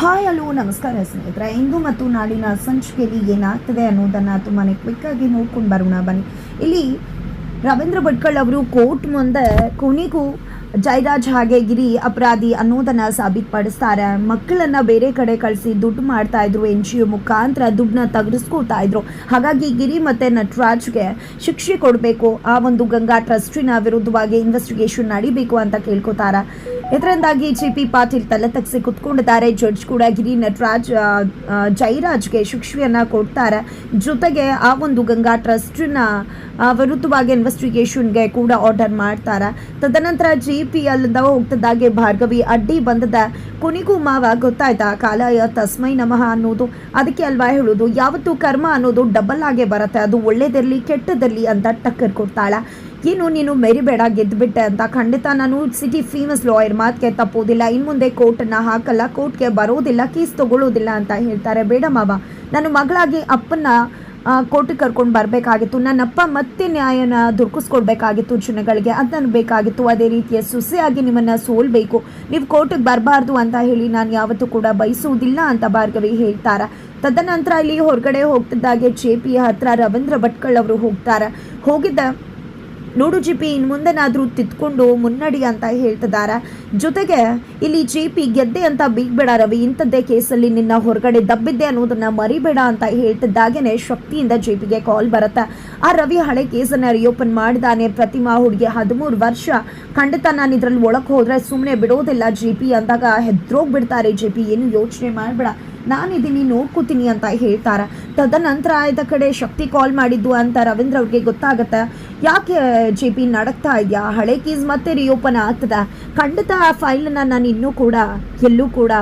Hi, hello, ನಮಸ್ಕಾರ ಸ್ನೇಹಿತರೆ. ಇಂದು ಮತ್ತು ನಾಳಿನ ಸಂಚಿಕೆಯಲ್ಲಿ ಏನಾಗ್ತದೆ ಅನ್ನೋದನ್ನು ತುಂಬಾ ಕ್ವಿಕ್ಕಾಗಿ ನೋಡ್ಕೊಂಡು ಬರೋಣ ಬನ್ನಿ. ಇಲ್ಲಿ ರವೀಂದ್ರ ಭಟ್ಕಳ್ ಅವರು ಕೋರ್ಟ್ ಮುಂದೆ ಕೊನೆಗೂ ಜಯರಾಜ್ ಹಾಗೆ ಗಿರಿ ಅಪರಾಧಿ ಅನ್ನೋದನ್ನ ಸಾಬೀತುಪಡಿಸ್ತಾರೆ. ಮಕ್ಕಳನ್ನ ಬೇರೆ ಕಡೆ ಕಳಿಸಿ ದುಡ್ಡು ಮಾಡ್ತಾ ಇದ್ರು ಎನ್ ಜಿ ಒ ಮುಖಾಂತರ ದುಡ್ಡನ್ನ ತಗಡಿಸ್ಕೊಳ್ತಾ ಇದ್ರು. ಹಾಗಾಗಿ ಗಿರಿ ಮತ್ತೆ ನಟರಾಜ್ಗೆ ಶಿಕ್ಷೆ ಕೊಡಬೇಕು. ಆ ಒಂದು ಗಂಗಾ ಟ್ರಸ್ಟಿನ ವಿರುದ್ಧವಾಗಿ ಇನ್ವೆಸ್ಟಿಗೇಷನ್ ನಡಿಬೇಕು ಅಂತ ಕೇಳ್ಕೊತಾರೆ. ಇದರಿಂದಾಗಿ ಜಿ ಪಿ ಪಾಟೀಲ್ ತಲೆ ತಗ್ಸಿ ಕುತ್ಕೊಂಡಿದ್ದಾರೆ. ಜಡ್ಜ್ ಕೂಡ ಗಿರಿ ನಟರಾಜ್ ಜೈರಾಜ್ಗೆ ಶಿಕ್ಷೆಯನ್ನ ಕೊಡ್ತಾರೆ. ಜೊತೆಗೆ ಆ ಒಂದು ಗಂಗಾ ಟ್ರಸ್ಟ್ನ ವಿರುದ್ಧವಾಗಿ ಇನ್ವೆಸ್ಟಿಗೇಷನ್ಗೆ ಕೂಡ ಆರ್ಡರ್ ಮಾಡ್ತಾರೆ. ತದನಂತರ ಜಿ ಪಿ ಅಲ್ಲಿಂದ ಹೋಗ್ತಿದ್ದಾಗೆ ಭಾರ್ಗವಿ ಅಡ್ಡಿ ಬಂದದ. ಕೊನೆಗೂ ಮಾವ ಗೊತ್ತಾಯ್ತಾ, ಕಾಲಾಯ ತಸ್ಮೈ ನಮಃ ಅನ್ನೋದು. ಅದಕ್ಕೆ ಅಲ್ವಾ ಹೇಳೋದು, ಯಾವತ್ತು ಕರ್ಮ ಅನ್ನೋದು ಡಬಲ್ ಆಗೇ ಬರುತ್ತೆ, ಅದು ಒಳ್ಳೇದಿರಲಿ, ಕೆಟ್ಟದಿರಲಿ ಅಂತ ಟಕ್ಕರ್ ಕೊಡ್ತಾಳೆ. ಏನು ನೀನು ಮೆರಿಬೇಡ ಗೆದ್ದುಬಿಟ್ಟೆ ಅಂತ. ಖಂಡಿತ ನಾನು ಸಿಟಿ ಫೇಮಸ್ ಲಾಯರ್ ಮಾತಿಗೆ ತಪ್ಪೋದಿಲ್ಲ. ಇನ್ನು ಮುಂದೆ ಕೋರ್ಟನ್ನು ಹಾಕಲ್ಲ, ಕೋರ್ಟ್ಗೆ ಬರೋದಿಲ್ಲ ಕೇಸ್ ತಗೊಳ್ಳೋದಿಲ್ಲ ಅಂತ ಹೇಳ್ತಾರೆ. ಬೇಡ ಮಾವ ನಾನು ಮಗಳಾಗಿ ಅಪ್ಪನ್ನ ಕೋರ್ಟಿಗೆ ಕರ್ಕೊಂಡು ಬರಬೇಕಾಗಿತ್ತು. ನನ್ನಪ್ಪ ಮತ್ತೆ ನ್ಯಾಯನ ದುರ್ಕಿಸ್ಕೊಡ್ಬೇಕಾಗಿತ್ತು ಜನಗಳಿಗೆ ಅದನ್ನು ಬೇಕಾಗಿತ್ತು. ಅದೇ ರೀತಿಯ ಸುಸೆಯಾಗಿ ನಿಮ್ಮನ್ನು ಸೋಲ್ಬೇಕು. ನೀವು ಕೋರ್ಟಿಗೆ ಬರಬಾರ್ದು ಅಂತ ಹೇಳಿ ನಾನು ಯಾವತ್ತೂ ಕೂಡ ಬಯಸುವುದಿಲ್ಲ ಅಂತ ಭಾರ್ಗವಿ ಹೇಳ್ತಾರೆ. ತದನಂತರ ಇಲ್ಲಿ ಹೊರಗಡೆ ಹೋಗ್ತಿದ್ದಾಗೆ ಜೆ ಪಿ ಹತ್ರ ರವೀಂದ್ರ ಭಟ್ಕಳ್ ಅವರು ಹೋಗ್ತಾರೆ. ಹೋಗಿದ್ದ ನೋಡು ಜಿ ಪಿ ಇನ್ನು ಮುಂದೆನಾದರೂ ತಿದ್ಕೊಂಡು ಮುನ್ನಡಿ ಅಂತ ಹೇಳ್ತಿದ್ದಾರೆ ಜೊತೆಗೆ ಇಲ್ಲಿ ಜಿ ಪಿ ಗೆದ್ದೆ ಅಂತ ಬೀಗ್ಬೇಡ ರವಿ, ಇಂಥದ್ದೇ ಕೇಸಲ್ಲಿ ನಿನ್ನ ಹೊರಗಡೆ ದಬ್ಬಿದ್ದೆ ಅನ್ನೋದನ್ನ ಮರಿಬೇಡ ಅಂತ ಹೇಳ್ತಿದ್ದಾಗೇನೆ ಶಕ್ತಿಯಿಂದ ಜೆ ಪಿಗೆ ಕಾಲ್ ಬರುತ್ತೆ. ಆ ರವಿ ಹಳೆ ಕೇಸನ್ನು ರಿಓಪನ್ ಮಾಡಿದಾನೆ. ಪ್ರತಿಮಾ ಹುಡುಗಿ ಹದಿಮೂರು ವರ್ಷ ಖಂಡಿತ ನಾನು ಇದರಲ್ಲಿ ಒಳಗೆ ಹೋದರೆ ಸುಮ್ಮನೆ ಬಿಡೋದಿಲ್ಲ ಜಿ ಪಿ ಅಂದಾಗ ಹೆದ್ರೋಗ್ಬಿಡ್ತಾರೆ ಜೆ ಪಿ, ಏನು ಯೋಚನೆ ಮಾಡಬೇಡ. ಇದೀನಿ ನೋಡ್ಕೋತೀನಿ ಅಂತ ಹೇಳ್ತಾರೆ. ತದನಂತರ ಆಯ್ದ ಕಡೆ ಶಕ್ತಿ ಕಾಲ್ ಮಾಡಿದ್ದು ಅಂತ ರವೀಂದ್ರ ಅವ್ರಿಗೆ ಗೊತ್ತಾಗತ್ತೆ. ಯಾಕೆ ಜೆ ಪಿ ನಡಕ್ತಾ ಇದೆಯಾ? ಹಳೆ ಕೇಸ್ ಮತ್ತೆ ರಿಓಪನ್ ಆಗ್ತದ. ಖಂಡಿತ ಆ ಫೈಲನ್ನು ನಾನು ಇನ್ನೂ ಕೂಡ, ಎಲ್ಲೂ ಕೂಡ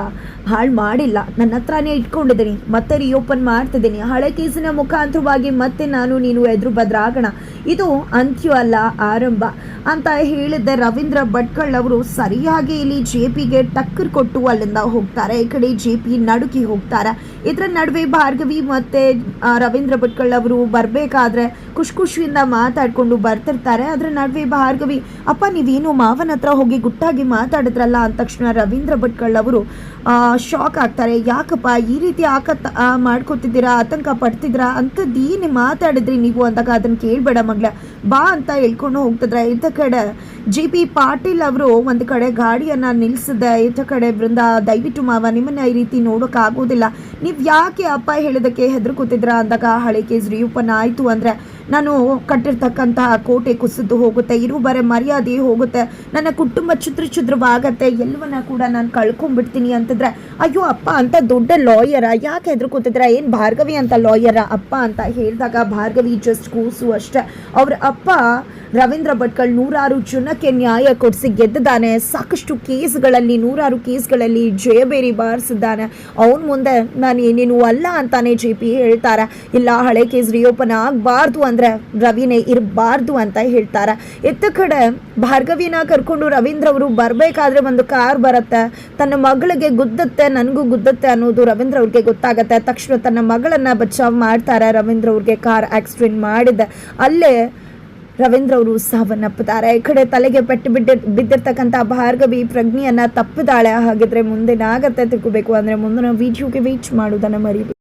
ಹಾಳು ಮಾಡಿಲ್ಲ. ನನ್ನ ಹತ್ರನೇ ಇಟ್ಕೊಂಡಿದ್ದೀನಿ. ಮತ್ತೆ ರಿಓಪನ್ ಮಾಡ್ತಿದ್ದೀನಿ. ಹಳೆ ಕೇಸಿನ ಮುಖಾಂತರವಾಗಿ ಮತ್ತೆ ನಾನು ನೀನು ಎದುರು ಬದ್ರಾಗೋಣ. ಇದು ಅಂತ್ಯ ಅಲ್ಲ, ಆರಂಭ. ಅಂತ ಹೇಳಿದ್ದೆ ರವೀಂದ್ರ ಭಟ್ಕಳ್ ಅವರು. ಸರಿಯಾಗಿ ಇಲ್ಲಿ ಜೆ ಪಿಗೆ ಟಕ್ಕರ್ ಕೊಟ್ಟು ಅಲ್ಲಿಂದ ಹೋಗ್ತಾರೆ. ಈ ಕಡೆ ಜೆ ಪಿ ನಡುಕಿ ಹೋಗ್ತಾರೆ. ಇದರ ನಡುವೆ ಭಾರ್ಗವಿ ಮತ್ತೆ ರವೀಂದ್ರ ಭಟ್ಕಳ್ ಅವರು ಬರಬೇಕಾದ್ರೆ ಖುಷಿ ಖುಷಿಯಿಂದ ಮಾತಾಡ್ಕೊಂಡು ಬರ್ತಿರ್ತಾರೆ. ಅದರ ನಡುವೆ ಭಾರ್ಗವಿ, ಅಪ್ಪ, ನೀವೇನು ಮಾವನ ಹತ್ರ ಹೋಗಿ ಗುಟ್ಟಾಗಿ ಮಾತಾಡಿದ್ರಲ್ಲ? ಅಂದ ತಕ್ಷಣ ರವೀಂದ್ರ ಭಟ್ಕಳ್ ಅವರು ಶಾಕ್ ಆಗ್ತಾರೆ. ಯಾಕಪ್ಪ ಈ ರೀತಿ ಆಕತ್ ಮಾಡ್ಕೊತಿದ್ದೀರಾ? ಆತಂಕ ಪಡ್ತಿದ್ದೀರಾ? ಅಂಥದ್ದು ಏನು ಮಾತಾಡಿದ್ರಿ ನೀವು ಅಂದಾಗ ಅದನ್ನು ಕೇಳಬೇಡ ಮಗ್ಳ. ಬಾ ಅಂತ ಹೇಳ್ಕೊಂಡು ಹೋಗ್ತಿದ್ರೆ. ಕಡೆ ಜಿ ಪಿ ಪಾಟೀಲ್ ಅವರು ಒಂದು ಕಡೆ ಗಾಡಿಯನ್ನು ನಿಲ್ಲಿಸಿದೆ ಇತ್ತ ಕಡೆ ಬೃಂದ ದಯವಿಟ್ಟು ಮಾವ, ನಿಮ್ಮನ್ನ ಈ ರೀತಿ ನೋಡೋಕ್ಕಾಗೋದಿಲ್ಲ ನೀವು ಯಾಕೆ ಅಪ್ಪ ಹೇಳಿದಕ್ಕೆ ಹೆದರ್ಕೋತಿದ್ರ ಅಂದಾಗ ಹಳೆ ಕೇಸ್ ರಿಯೂಪನ್ ಆಯಿತು ಅಂದರೆ ನಾನು ಕಟ್ಟಿರ್ತಕ್ಕಂತಹ ಕೋಟೆ ಕುಸಿದು ಹೋಗುತ್ತೆ, ಇರುವರೆ ಮರ್ಯಾದೆ ಹೋಗುತ್ತೆ, ನನ್ನ ಕುಟುಂಬ ಚಿತ್ರ ಚುದ್ರವಾಗತ್ತೆ ಎಲ್ಲವನ್ನ ಕೂಡ ನಾನು ಕಳ್ಕೊಂಡ್ಬಿಡ್ತೀನಿ ಅಂತಂದ್ರೆ, ಅಯ್ಯೋ ಅಪ್ಪ ಅಂತ ದೊಡ್ಡ ಲಾಯರ ಯಾಕೆ ಹೆದರ್ಕೋತಿದ್ರ ಏನು ಭಾರ್ಗವಿ ಅಂತ ಲಾಯರ ಅಪ್ಪ ಅಂತ ಹೇಳಿದಾಗ ಭಾರ್ಗವಿ ಜಸ್ಟ್ ಕೂಸು ಅಷ್ಟೇ. ಅವ್ರ ಅಪ್ಪ ರವೀಂದ್ರ ಭಟ್ಕಳ್ ನೂರಾರು ಜನಕ್ಕೆ ನ್ಯಾಯ ಕೊಡಿಸಿ ಗೆದ್ದಿದ್ದಾನೆ. ಸಾಕಷ್ಟು ಕೇಸ್ಗಳಲ್ಲಿ, ನೂರಾರು ಕೇಸ್ಗಳಲ್ಲಿ ಜಯಬೇರಿ ಬಾರಿಸಿದ್ದಾನೆ. ಅವನ ಮುಂದೆ ನಾನು ಏನೇನು ಅಲ್ಲ ಅಂತಾನೆ ಜೆ ಪಿ ಹೇಳ್ತಾರೆ. ಇಲ್ಲ ಹಳೆ ಕೇಸ್ ರಿಯೋಪನ್ ಆಗಬಾರ್ದು ರವಿನೇ ಇರಬಾರ್ದು ಅಂತ ಹೇಳ್ತಾರ. ಎತ್ತ ಕಡೆ ಭಾರ್ಗವಿನ ಕರ್ಕೊಂಡು ರವೀಂದ್ರ ಅವರು ಬರಬೇಕಾದ್ರೆ ಒಂದು ಕಾರ್ ಬರುತ್ತೆ, ತನ್ನ ಮಗಳಿಗೆ ಗುದ್ದತ್ತೆ, ನನಗೂ ಗುದ್ದತ್ತೆ ಅನ್ನೋದು ರವೀಂದ್ರ ಅವ್ರಿಗೆ ಗೊತ್ತಾಗತ್ತೆ. ತಕ್ಷಣ ತನ್ನ ಮಗಳನ್ನ ಬಚಾವ್ ಮಾಡ್ತಾರೆ, ರವೀಂದ್ರ ಅವ್ರಿಗೆ ಕಾರ್ ಆಕ್ಸಿಡೆಂಟ್ ಮಾಡಿದ. ಅಲ್ಲೇ ರವೀಂದ್ರ ಅವರು ಸಾವನ್ನಪ್ಪುತ್ತಾರೆ. ಈ ಕಡೆ ತಲೆಗೆ ಪೆಟ್ಟು ಬಿದ್ದ, ಬಿದ್ದಿರ್ತಕ್ಕಂಥ ಭಾರ್ಗವಿ ಪ್ರಜ್ಞೆಯನ್ನ ತಪ್ಪಿದಾಳೆ. ಹಾಗಿದ್ರೆ ಮುಂದೇನಾಗತ್ತೆ ತಿಳ್ಕೋಬೇಕು. ಅಂದ್ರೆ ಮುಂದಿನ ವಿಡಿಯೋಗೆ ವೀಚ್ ಮಾಡೋದನ್ನ ಮರಿಬೇಕು